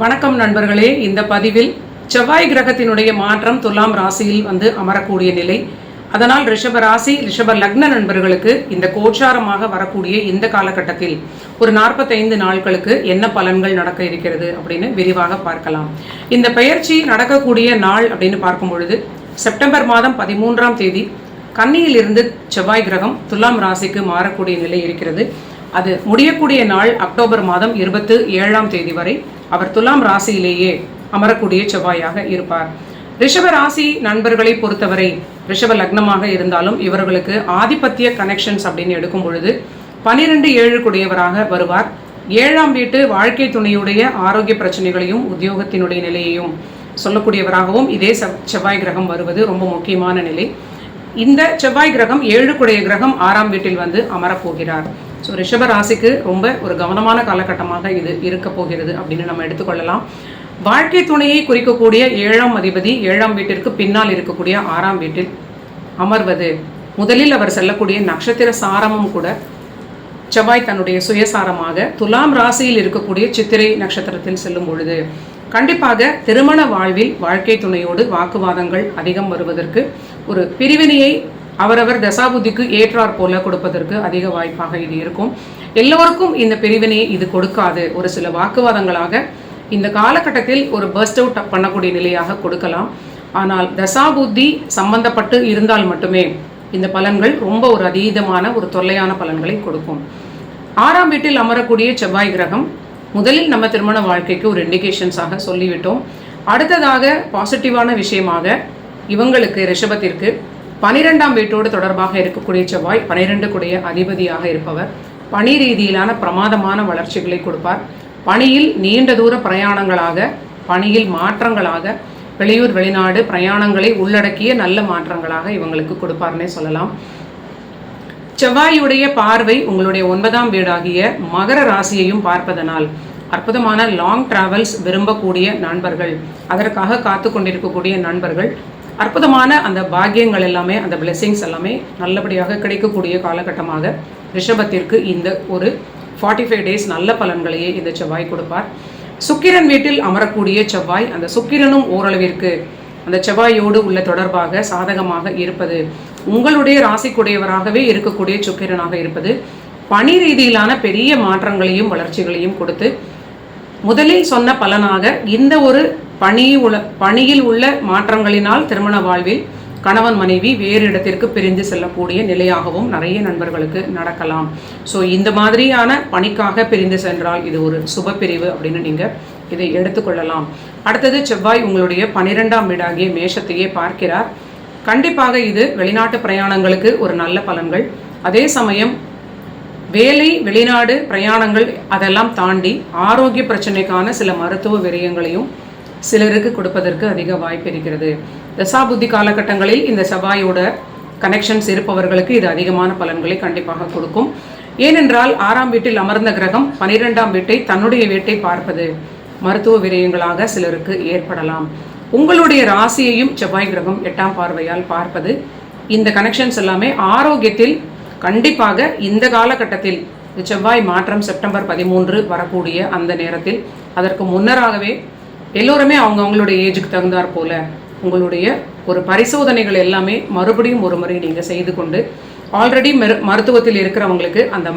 வணக்கம் நண்பர்களே. இந்த பதிவில் செவ்வாய் கிரகத்தினுடைய மாற்றம் துலாம் ராசியில் வந்து அமரக்கூடிய நிலை. அதனால் ரிஷப ராசி ரிஷப லக்ன நண்பர்களுக்கு இந்த கோச்சாரமாக வரக்கூடிய இந்த காலகட்டத்தில் ஒரு நாற்பத்தைந்து நாட்களுக்கு என்ன பலன்கள் நடக்க இருக்கிறது அப்படின்னு விரிவாக பார்க்கலாம். இந்த பெயர்ச்சி நடக்கக்கூடிய நாள் அப்படின்னு பார்க்கும் பொழுது செப்டம்பர் மாதம் பதிமூன்றாம் தேதி கன்னியிலிருந்து செவ்வாய் கிரகம் துலாம் ராசிக்கு மாறக்கூடிய நிலை இருக்கிறது. அது முடியக்கூடிய நாள் அக்டோபர் மாதம் இருபத்து ஏழாம் தேதி வரை. அவர் துலாம் ராசியிலேயே அமரக்கூடிய செவ்வாயாக இருப்பார். ரிஷப ராசி நண்பர்களை பொறுத்தவரை ரிஷப லக்னமாக இருந்தாலும் இவர்களுக்கு ஆதிபத்திய கனெக்ஷன்ஸ் அப்படின்னு எடுக்கும் பொழுது பனிரெண்டு ஏழு குடையவராக வருவார். ஏழாம் வீட்டு வாழ்க்கை துணையுடைய ஆரோக்கிய பிரச்சனைகளையும் உத்தியோகத்தினுடைய நிலையையும் சொல்லக்கூடியவராகவும் இதே செவ்வாய் கிரகம் வருவது ரொம்ப முக்கியமான நிலை. இந்த செவ்வாய் கிரகம் ஏழு குடைய கிரகம் ஆறாம் வீட்டில் வந்து அமரப்போகிறார். ஸோ ரிஷப ராசிக்கு ரொம்ப ஒரு கவனமான காலகட்டமாக இது இருக்க போகிறது அப்படின்னு நம்ம எடுத்துக்கொள்ளலாம். வாழ்க்கை துணையை குறிக்கக்கூடிய ஏழாம் அதிபதி ஏழாம் வீட்டிற்கு பின்னால் இருக்கக்கூடிய ஆறாம் வீட்டில் அமர்வது. முதலில் அவர் செல்லக்கூடிய நட்சத்திர சாரமும் கூட செவ்வாய் தன்னுடைய சுயசாரமாக துலாம் ராசியில் இருக்கக்கூடிய சித்திரை நட்சத்திரத்தில் செல்லும் பொழுது. கண்டிப்பாக திருமண வாழ்வில் வாழ்க்கை துணையோடு வாக்குவாதங்கள் அதிகம் வருவதற்கு ஒரு பிரிவினையை அவரவர் தசாபுத்திக்கு ஏற்றாற் போல கொடுப்பதற்கு அதிக வாய்ப்பாக இது இருக்கும். எல்லோருக்கும் இந்த பிரிவினையை இது கொடுக்காது. ஒரு சில வாக்குவாதங்களாக இந்த காலகட்டத்தில் ஒரு பர்ஸ்ட் அவுட் பண்ணக்கூடிய நிலையாக கொடுக்கலாம். ஆனால் தசாபுத்தி சம்பந்தப்பட்டு இருந்தால் மட்டுமே இந்த பலன்கள் ரொம்ப ஒரு அதீதமான ஒரு தொல்லையான பலன்களை கொடுக்கும். ஆறாம் வீட்டில் அமரக்கூடிய செவ்வாய் கிரகம் முதலில் நம்ம திருமண வாழ்க்கைக்கு ஒரு இண்டிகேஷன்ஸாக சொல்லிவிட்டோம். அடுத்ததாக பாசிட்டிவான விஷயமாக இவங்களுக்கு ரிஷபத்திற்கு பனிரெண்டாம் வீட்டோடு தொடர்பாக இருக்கக்கூடிய செவ்வாய் பனிரெண்டு கூடிய அதிபதியாக இருப்பவர். பணி ரீதியிலான பிரமாதமான வளர்ச்சிகளை கொடுப்பார். பணியில் நீண்ட தூர பிரயாணங்களாக பணியில் மாற்றங்களாக வெளியூர் வெளிநாடு பிரயாணங்களை உள்ளடக்கிய நல்ல மாற்றங்களாக இவங்களுக்கு கொடுப்பார்னே சொல்லலாம். செவ்வாயுடைய பார்வை உங்களுடைய ஒன்பதாம் வீடாகிய மகர ராசியையும் பார்ப்பதனால் அற்புதமான லாங் டிராவல்ஸ் விரும்பக்கூடிய நண்பர்கள். அதற்காக காத்து கொண்டிருக்கக்கூடிய நண்பர்கள். அற்புதமான அந்த பாக்கியங்கள் எல்லாமே அந்த பிளெஸிங்ஸ் எல்லாமே நல்லபடியாக கிடைக்கக்கூடிய காலகட்டமாக ரிஷபத்திற்கு இந்த ஒரு ஃபார்ட்டி ஃபைவ் டேஸ் நல்ல பலன்களையே இந்த செவ்வாய் கொடுப்பார். சுக்கிரன் வீட்டில் அமரக்கூடிய செவ்வாய் அந்த சுக்கிரனும் ஓரளவிற்கு அந்த செவ்வாயோடு உள்ள தொடர்பாக சாதகமாக இருப்பது உங்களுடைய ராசிக்குடையவராகவே இருக்கக்கூடிய சுக்கிரனாக இருப்பது பணி ரீதியிலான பெரிய மாற்றங்களையும் வளர்ச்சிகளையும் கொடுத்து முதலில் சொன்ன பலனாக இந்த ஒரு பணி உள்ள பணியில் உள்ள மாற்றங்களினால் திருமண வாழ்வில் கணவன் மனைவி வேறு இடத்திற்கு பிரிந்து செல்லக்கூடிய நிலையாகவும் நிறைய நண்பர்களுக்கு நடக்கலாம். ஸோ இந்த மாதிரியான பணிக்காக பிரிந்து சென்றால் இது ஒரு சுப பிரிவு அப்படின்னு நீங்கள் இதை எடுத்துக்கொள்ளலாம் அடுத்தது செவ்வாய் உங்களுடைய பனிரெண்டாம் வீடாகிய மேஷத்தையே பார்க்கிறார். கண்டிப்பாக இது வெளிநாட்டு பிரயாணங்களுக்கு ஒரு நல்ல பலன்கள். அதே சமயம் வேலை வெளிநாடு பிரயாணங்கள் அதெல்லாம் தாண்டி ஆரோக்கிய பிரச்சனைக்கான சில மருத்துவ விரயங்களையும் சிலருக்கு கொடுப்பதற்கு அதிக வாய்ப்பு இருக்கிறது. தசாபுத்தி காலகட்டங்களில் இந்த செவ்வாயோட கனெக்ஷன்ஸ் இருப்பவர்களுக்கு இது அதிகமான பலன்களை கண்டிப்பாக கொடுக்கும். ஏனென்றால் ஆறாம் வீட்டில் அமர்ந்த கிரகம் பனிரெண்டாம் வீட்டை தன்னுடைய வீட்டை பார்ப்பது மருத்துவ விரயங்களாக சிலருக்கு ஏற்படலாம். உங்களுடைய ராசியையும் செவ்வாய் கிரகம் எட்டாம் பார்வையால் பார்ப்பது. இந்த கனெக்ஷன்ஸ் எல்லாமே ஆரோக்கியத்தில் கண்டிப்பாக இந்த காலகட்டத்தில் செவ்வாய் மாற்றம் செப்டம்பர் பதிமூன்று வரக்கூடிய அந்த நேரத்தில் அதற்கு முன்னராகவே எல்லோருமே அவங்க அவங்களுடைய ஏஜுக்கு தகுந்தாற் போல உங்களுடைய ஒரு பரிசோதனைகள் எல்லாமே மறுபடியும் ஒரு முறை நீங்கள் செய்து கொண்டு ஆல்ரெடி மரு மருத்துவத்தில் இருக்கிறவங்களுக்கு அந்த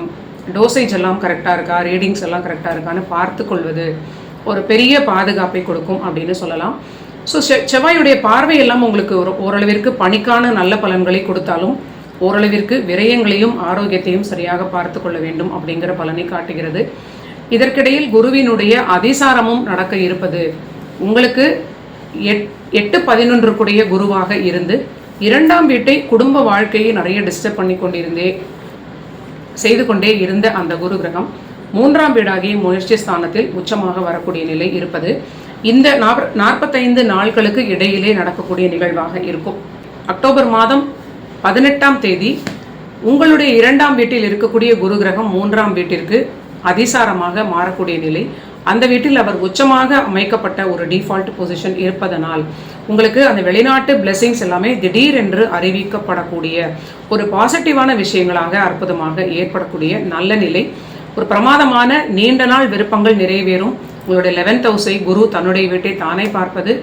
டோசேஜ் எல்லாம் கரெக்டாக இருக்கா ரீடிங்ஸ் எல்லாம் கரெக்டாக இருக்கான்னு பார்த்து கொள்வது ஒரு பெரிய பாதுகாப்பை கொடுக்கும் அப்படின்னு சொல்லலாம். ஸோ செவ்வாயுடைய பார்வை எல்லாம் உங்களுக்கு ஒரு ஓரளவிற்கு பணிக்கான நல்ல பலன்களை கொடுத்தாலும் ஓரளவிற்கு விரயங்களையும் ஆரோக்கியத்தையும் சரியாக பார்த்து கொள்ள வேண்டும் அப்படிங்கிற பலனை காட்டுகிறது. இதற்கிடையில் குருவினுடைய அதிசாரமும் நடக்க இருப்பது உங்களுக்கு எட் எட்டு பதினொன்றுக்குடைய குருவாக இருந்து இரண்டாம் வீட்டை குடும்ப வாழ்க்கையை நிறைய டிஸ்டர்ப் பண்ணி கொண்டிருந்தே செய்து கொண்டே இருந்த அந்த குரு கிரகம் மூன்றாம் வீடாகிய முயற்சி ஸ்தானத்தில் உச்சமாக வரக்கூடிய நிலை இருப்பது இந்த நாற்ப நாற்பத்தைந்து நாட்களுக்கு இடையிலே நடக்கக்கூடிய நிகழ்வாக இருக்கும். அக்டோபர் மாதம் பதினெட்டாம் தேதி உங்களுடைய இரண்டாம் வீட்டில் இருக்கக்கூடிய குரு கிரகம் மூன்றாம் வீட்டிற்கு அதிசாரமாக மாறக்கூடிய நிலை. அந்த வீட்டில் அவர் உச்சமாக அமைக்கப்பட்ட ஒரு டிஃபால்ட் பொசிஷன் இருப்பதனால் உங்களுக்கு அந்த வெளிநாட்டு பிளெஸிங்ஸ் எல்லாமே திடீரென்று அறிவிக்கப்படக்கூடிய ஒரு பாசிட்டிவான விஷயங்களாக அற்புதமாக ஏற்படக்கூடிய நல்ல நிலை. ஒரு பிரமாதமான நீண்ட நாள் விருப்பங்கள் நிறைவேறும். உங்களுடைய லெவன்த் ஹவுஸை குரு தன்னுடைய வீட்டை தானே பார்ப்பது.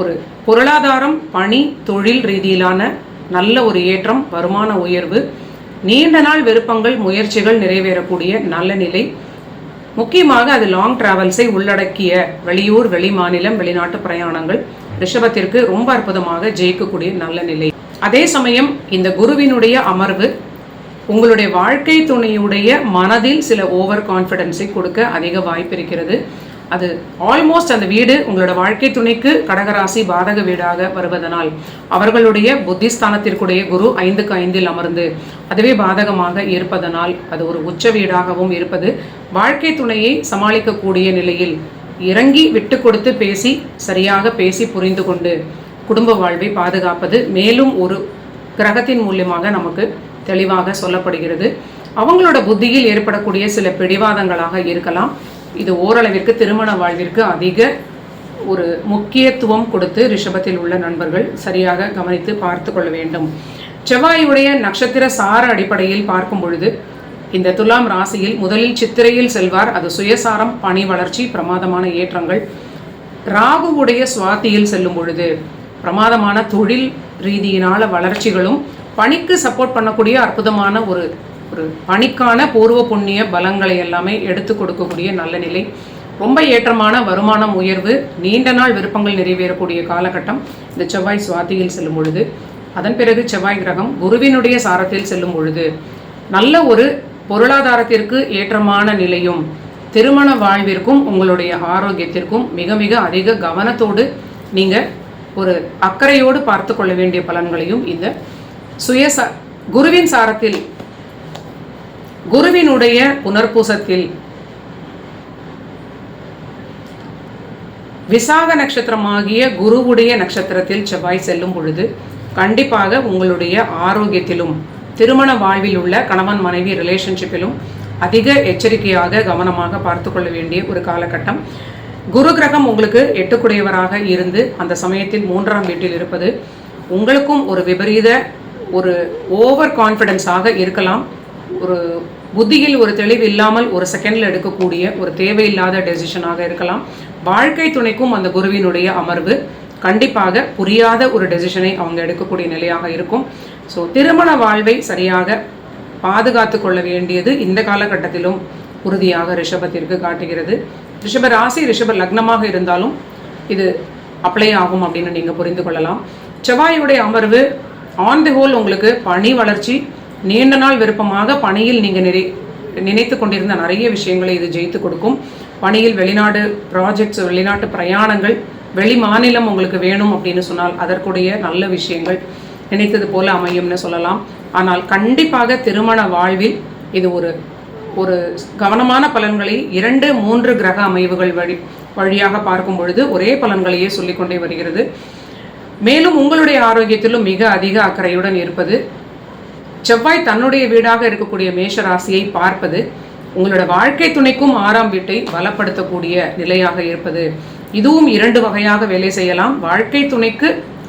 ஒரு பொருளாதாரம் பணி தொழில் ரீதியிலான நல்ல ஒரு ஏற்றம் வருமான உயர்வு. நீண்ட நாள் விருப்பங்கள் முயற்சிகள் நிறைவேறக்கூடிய நல்ல நிலை. முக்கியமாக அது லாங் டிராவல்ஸை உள்ளடக்கிய வெளியூர் வெளி மாநிலம் வெளிநாட்டு பிரயாணங்கள். ரிஷபத்திற்கு ரொம்ப அற்புதமாக ஜெயிக்கக்கூடிய நல்ல நிலை. அதே சமயம் இந்த குருவினுடைய அமர்வு உங்களுடைய வாழ்க்கை துணையுடைய மனதில் சில ஓவர் கான்ஃபிடென்ஸை கொடுக்க அதிக வாய்ப்பு இருக்கிறது. அது ஆல்மோஸ்ட் அந்த வீடு உங்களோட வாழ்க்கை துணைக்கு கடகராசி பாதக வீடாக வருவதனால் அவர்களுடைய புத்திஸ்தானத்திற்குடைய குரு ஐந்துக்கு ஐந்தில் அமர்ந்து அதுவே பாதகமாக இருப்பதனால் அது ஒரு உச்ச வீடாகவும் இருப்பது வாழ்க்கை துணையை சமாளிக்கக்கூடிய நிலையில் இறங்கி விட்டு கொடுத்து பேசி சரியாக பேசி புரிந்து கொண்டு குடும்ப வாழ்வை பாதுகாப்பது மேலும் ஒரு கிரகத்தின் மூலியமாக நமக்கு தெளிவாக சொல்லப்படுகிறது. அவங்களோட புத்தியில் ஏற்படக்கூடிய சில பிடிவாதங்களாக இருக்கலாம். இது ஓரளவிற்கு திருமண வாழ்விற்கு அதிக ஒரு முக்கியத்துவம் கொடுத்து ரிஷபத்தில் உள்ள நண்பர்கள் சரியாக கவனித்து பார்த்து கொள்ள வேண்டும். செவ்வாயுடைய நட்சத்திர சார அடிப்படையில் பார்க்கும் பொழுது இந்த துலாம் ராசியில் முதலில் சித்திரையில் செல்வார். அது சுயசாரம் பணி வளர்ச்சி பிரமாதமான ஏற்றங்கள். ராகுவுடைய சுவாத்தியில் செல்லும் பொழுது பிரமாதமான தொழில் ரீதியினால வளர்ச்சிகளும் பணிக்கு சப்போர்ட் பண்ணக்கூடிய அற்புதமான ஒரு ஒரு பணிக்கான பூர்வ புண்ணிய பலங்களை எல்லாமே எடுத்து கொடுக்கக்கூடிய நல்ல நிலை. ரொம்ப ஏற்றமான வருமானம் உயர்வு நீண்ட நாள் விருப்பங்கள் நிறைவேறக்கூடிய காலகட்டம் இந்த செவ்வாய் சுவாத்தியில் செல்லும் பொழுது. அதன் பிறகு செவ்வாய் கிரகம் குருவினுடைய சாரத்தில் செல்லும் பொழுது. நல்ல ஒரு பொருளாதாரத்திற்கு ஏற்றமான நிலையும் திருமண வாழ்விற்கும் உங்களுடைய ஆரோக்கியத்திற்கும் மிக மிக அதிக கவனத்தோடு நீங்கள் ஒரு அக்கறையோடு பார்த்து கொள்ள வேண்டிய பலன்களையும் இந்த சுயச குருவின் சாரத்தில் குருவினுடைய புனர்பூசத்தில் விசாக நட்சத்திரமாகிய குருவுடைய நட்சத்திரத்தில் செவ்வாய் செல்லும் பொழுது கண்டிப்பாக உங்களுடைய ஆரோக்கியத்திலும் திருமண வாழ்வில் உள்ள கணவன் மனைவி ரிலேஷன்ஷிப்பிலும் அதிக எச்சரிக்கையாக கவனமாக பார்த்து கொள்ள வேண்டிய ஒரு காலகட்டம். குரு கிரகம் உங்களுக்கு எட்டுக்குடையவராக இருந்து அந்த சமயத்தில் மூன்றாம் வீட்டில் இருப்பது உங்களுக்கும் ஒரு விபரீத ஒரு ஓவர் கான்ஃபிடென்ஸாக இருக்கலாம். ஒரு புத்தியில் ஒரு தெளிவு இல்லாமல் ஒரு செகண்டில் எடுக்கக்கூடிய ஒரு தேவையில்லாத டெசிஷனாக இருக்கலாம். வாழ்க்கை துணைக்கும் அந்த குருவினுடைய அமர்வு கண்டிப்பாக புரியாத ஒரு டெசிஷனை அவங்க எடுக்கக்கூடிய நிலையாக இருக்கும். ஸோ திருமண வாழ்வை சரியாக பாதுகாத்து கொள்ள வேண்டியது இந்த காலகட்டத்திலும் உறுதியாக ரிஷபத்திற்கு காட்டுகிறது. ரிஷப ராசி ரிஷப லக்னமாக இருந்தாலும் இது அப்ளை ஆகும் அப்படின்னு நீங்கள் புரிந்து கொள்ளலாம். செவ்வாயுடைய அமர்வு ஆன் தி ஹோல் உங்களுக்கு பணி வளர்ச்சி நீண்ட நாள் விருப்பமாக பணியில் நீங்கள் நிறை நினைத்து கொண்டிருந்த நிறைய விஷயங்களை இது ஜெயித்து கொடுக்கும். பணியில் வெளிநாடு ப்ராஜெக்ட்ஸ் வெளிநாட்டு பிரயாணங்கள் வெளி மாநிலம் உங்களுக்கு வேணும் அப்படின்னு சொன்னால் அதற்குடைய நல்ல விஷயங்கள் நினைத்தது போல அமையும்னு சொல்லலாம். ஆனால் கண்டிப்பாக திருமண வாழ்வில் இது ஒரு ஒரு கவனமான பலன்களை இரண்டு மூன்று கிரக அமைவுகள் வழி வழியாக பார்க்கும் பொழுது ஒரே பலன்களையே சொல்லிக்கொண்டே வருகிறது. மேலும் உங்களுடைய ஆரோக்கியத்திலும் மிக அதிக அக்கறையுடன் இருப்பது செவ்வாய் தன்னுடைய வீடாக இருக்கக்கூடிய மேஷ ராசியை பார்ப்பது உங்களோட வாழ்க்கை துணைக்கும் ஆறாம் வீட்டை பலப்படுத்தக்கூடிய நிலையாக இருப்பது. இதுவும் இரண்டு வகையாக வேலை செய்யலாம். வாழ்க்கை துணைக்கு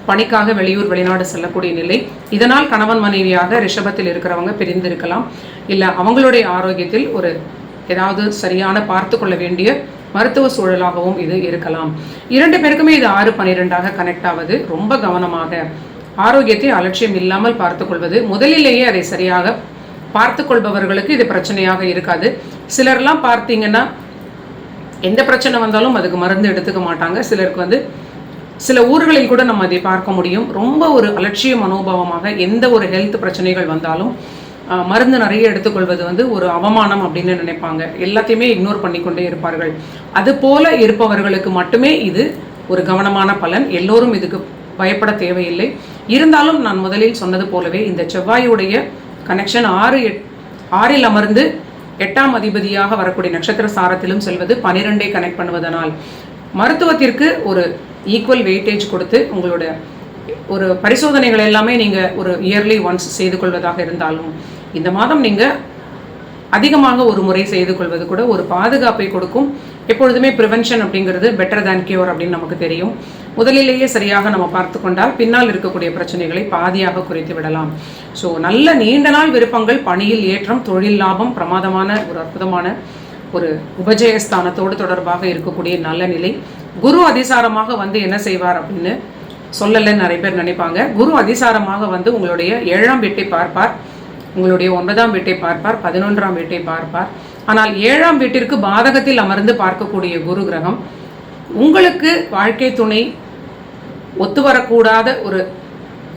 பணிக்காக வெளியூர் வெளிநாடு செல்லக்கூடிய நிலை. இதனால் கணவன் மனைவியாக ரிஷபத்தில் இருக்கிறவங்க பிரிந்திருக்கலாம். இல்லை அவங்களுடைய ஆரோக்கியத்தில் ஒரு ஏதாவது சரியான பார்த்து கொள்ள வேண்டிய மருத்துவ சூழலாகவும் இது இருக்கலாம். இரண்டு பேருக்குமே இது ஆறு பன்னிரெண்டாக கனெக்ட் ஆவது ரொம்ப கவனமாக ஆரோக்கியத்தை அலட்சியம் இல்லாமல் பார்த்துக்கொள்வது முதலிலேயே அதை சரியாக பார்த்து கொள்பவர்களுக்கு இது பிரச்சனையாக இருக்காது. சிலர்லாம் பார்த்தீங்கன்னா எந்த பிரச்சனை வந்தாலும் அதுக்கு மருந்து எடுத்துக்க மாட்டாங்க. சிலருக்கு வந்து சில ஊர்களில் கூட நம்ம அதை பார்க்க முடியும். ரொம்ப ஒரு அலட்சிய மனோபாவமாக எந்த ஒரு ஹெல்த் பிரச்சனைகள் வந்தாலும் மருந்து நிறைய எடுத்துக்கொள்வது வந்து ஒரு அவமானம் அப்படின்னு நினைப்பாங்க. எல்லாத்தையுமே இக்னோர் பண்ணிக்கொண்டே இருப்பார்கள். அது போல இருப்பவர்களுக்கு மட்டுமே இது ஒரு கவனமான பலன். எல்லோரும் இதுக்கு பயப்பட தேவையில்லை. இருந்தாலும் நான் முதலில் சொன்னது போலவே இந்த செவ்வாயுடைய கனெக்ஷன் ஆறு எட் ஆறில் அமர்ந்து எட்டாம் அதிபதியாக வரக்கூடிய நட்சத்திர சாரத்திலும் செல்வது பனிரெண்டை கனெக்ட் பண்ணுவதனால். மருத்துவத்திற்கு ஒரு ஈக்குவல் வெயிட்டேஜ் கொடுத்து உங்களோட ஒரு பரிசோதனைகள் எல்லாமே நீங்கள் ஒரு இயர்லி ஒன்ஸ் செய்து கொள்வதாக இருந்தாலும் இந்த மாதம் நீங்கள் அதிகமாக ஒரு முறை செய்து கொள்வது கூட ஒரு பாதுகாப்பை கொடுக்கும். எப்பொழுதுமே ப்ரிவென்ஷன் அப்படிங்கிறது பெட்டர் தேன் கியூர் அப்படின்னு நமக்கு தெரியும். முதலிலேயே சரியாக நம்ம பார்த்து கொண்டால் பின்னால் இருக்கக்கூடிய பிரச்சனைகளை பாதியாக குறைத்து விடலாம். ஸோ நல்ல நீண்ட நாள் விருப்பங்கள் பணியில் ஏற்றம் தொழில் லாபம் பிரமாதமான ஒரு அற்புதமான ஒரு உபஜயஸ்தானத்தோடு தொடர்பாக இருக்கக்கூடிய நல்ல நிலை. குரு அதிசாரமாக வந்து என்ன செய்வார் அப்படின்னு சொல்லலைன்னு நிறைய பேர் நினைப்பாங்க. குரு அதிசாரமாக வந்து உங்களுடைய ஏழாம் வீட்டை பார்ப்பார் உங்களுடைய ஒன்பதாம் வீட்டை பார்ப்பார் பதினொன்றாம் வீட்டை பார்ப்பார். ஆனால் ஏழாம் வீட்டிற்கு பாதகத்தில் அமர்ந்து பார்க்கக்கூடிய குரு கிரகம் உங்களுக்கு வாழ்க்கை துணை ஒத்து வரக்கூடாத ஒரு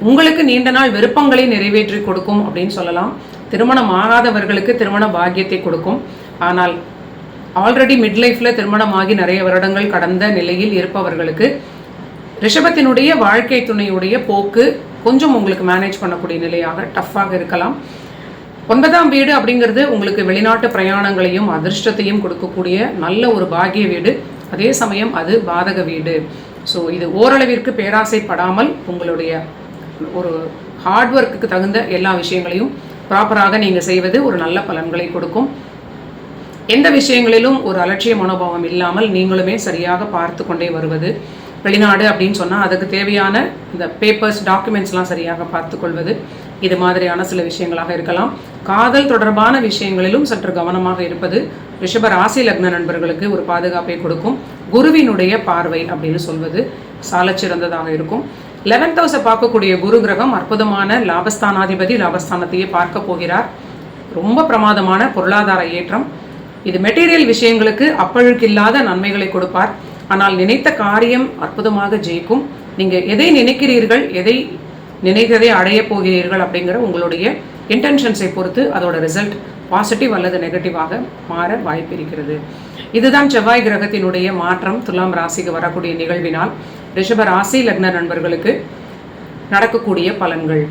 உங்களுக்கு நீண்ட நாள் விருப்பங்களை நிறைவேற்றி கொடுக்கும் அப்படின்னு சொல்லலாம். திருமணம் ஆகாதவர்களுக்கு திருமண பாக்கியத்தை கொடுக்கும். ஆனால் ஆல்ரெடி மிட் லைஃப்பில் திருமணமாகி நிறைய வருடங்கள் கடந்த நிலையில் இருப்பவர்களுக்கு ரிஷபத்தினுடைய வாழ்க்கை துணையுடைய போக்கு கொஞ்சம் உங்களுக்கு மேனேஜ் பண்ணக்கூடிய நிலையாக டஃப்பாக இருக்கலாம். ஒன்பதாம் வீடு அப்படிங்கிறது உங்களுக்கு வெளிநாட்டு பிரயாணங்களையும் அதிர்ஷ்டத்தையும் கொடுக்கக்கூடிய நல்ல ஒரு பாகிய வீடு. அதே சமயம் அது பாதக வீடு. ஸோ இது ஓரளவிற்கு பேராசைப்படாமல் உங்களுடைய ஒரு ஹார்ட் ஒர்க்குக்கு தகுந்த எல்லா விஷயங்களையும் ப்ராப்பராக நீங்கள் செய்வது ஒரு நல்ல பலன்களை கொடுக்கும். எந்த விஷயங்களிலும் ஒரு அலட்சிய மனோபாவம் இல்லாமல் நீங்களுமே சரியாக பார்த்து கொண்டே வருவது. வெளிநாடு அப்படின்னு சொன்னால் அதுக்கு தேவையான இந்த பேப்பர்ஸ் டாக்குமெண்ட்ஸ்லாம் சரியாக பார்த்துக்கொள்வது இது மாதிரியான சில விஷயங்களாக இருக்கலாம். காதல் தொடர்பான விஷயங்களிலும் சற்று கவனமாக இருப்பது ரிஷப ராசி லக்ன நண்பர்களுக்கு ஒரு பாதுகாப்பை கொடுக்கும். குருவினுடைய பார்வை அப்படின்னு சொல்வது சாலச்சிறந்ததாக இருக்கும். லெவன்த் ஹவுஸை பார்க்கக்கூடிய குரு கிரகம் அற்புதமான லாபஸ்தானாதிபதி லாபஸ்தானத்தையே பார்க்க போகிறார். ரொம்ப பிரமாதமான பொருளாதார ஏற்றம். இது மெட்டீரியல் விஷயங்களுக்கு அப்பழுக்கில்லாத நன்மைகளை கொடுப்பார். ஆனால் நினைத்த காரியம் அற்புதமாக ஜெயிக்கும். நீங்கள் எதை நினைக்கிறீர்கள் எதை நினைத்ததை அடையப் போகிறீர்கள் அப்படிங்கிற உங்களுடைய இன்டென்ஷன்ஸை பொறுத்து அதோட ரிசல்ட் பாசிட்டிவ் அல்லது நெகட்டிவாக மாற வாய்ப்பு இருக்கிறது. இதுதான் செவ்வாய் கிரகத்தினுடைய மாற்றம். துலாம் ராசிக்கு வரக்கூடிய நிகழ்வினால் ரிஷப ராசி லக்ன நண்பர்களுக்கு நடக்கக்கூடிய பலன்கள்.